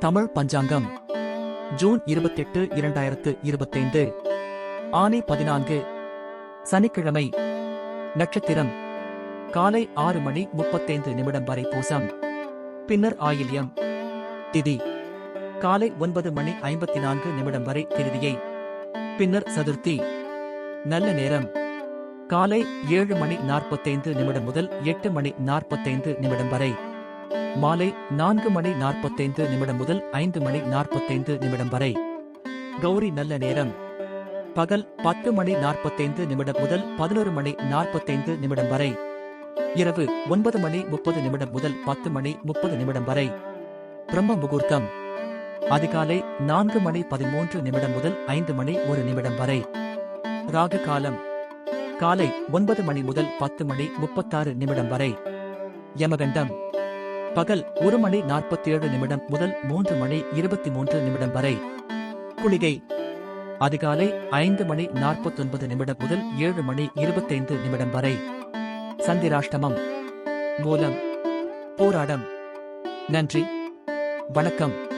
தமிழ் பஞ்சாங்கம். June இருபத்தெட்டு இரண்டாயிரத்து இருபத்தைந்து. ஆனி பதினான்கு. சனிக்கிழமை. நட்சத்திரம். காலை ஆறு மணி முப்பத்தைந்து நிமிடம் வரை பூசம். பின்னர் ஆயில்யம். திதி. காலை ஒன்பது மணி ஐம்பத்தி நான்கு நிமிடம் வரை திருதியை. பின்னர் சதுர்த்தி. நல்ல நேரம். காலை ஏழு மணி நாற்பத்தைந்து நிமிடம் முதல் எட்டு மணி நாற்பத்தைந்து நிமிடம் வரை. மாலை நான்கு மணி நாற்பத்தைந்து நிமிடம் முதல் ஐந்து மணி நாற்பத்தைந்து நிமிடம் வரை. கௌரி நல்ல நேரம். பகல் பத்து மணி நாற்பத்தைந்து நிமிடம் முதல் பதினோரு மணி நாற்பத்தைந்து நிமிடம் வரை. இரவு ஒன்பது மணி முப்பது நிமிடம் முதல் பத்து மணி முப்பது நிமிடம் வரை. பிரம்ம முகூர்த்தம். அதிகாலை நான்கு மணி பதிமூன்று நிமிடம் முதல் ஐந்து மணி ஒரு நிமிடம் வரை. ராகு காலம். காலை ஒன்பது மணி முதல் பத்து மணி முப்பத்தாறு நிமிடம் வரை. யமகண்டம். பகல் ஒரு மணி நாற்பத்தி ஏழு நிமிடம் முதல் மூன்று மணி இருபத்தி மூன்று நிமிடம் வரை. குளிகை. அதிகாலை ஐந்து மணி நாற்பத்தொன்பது நிமிடம் முதல் ஏழு மணி இருபத்தைந்து நிமிடம் வரை. சந்திராஷ்டமம். மூலம். போராடம். நன்றி. வணக்கம்.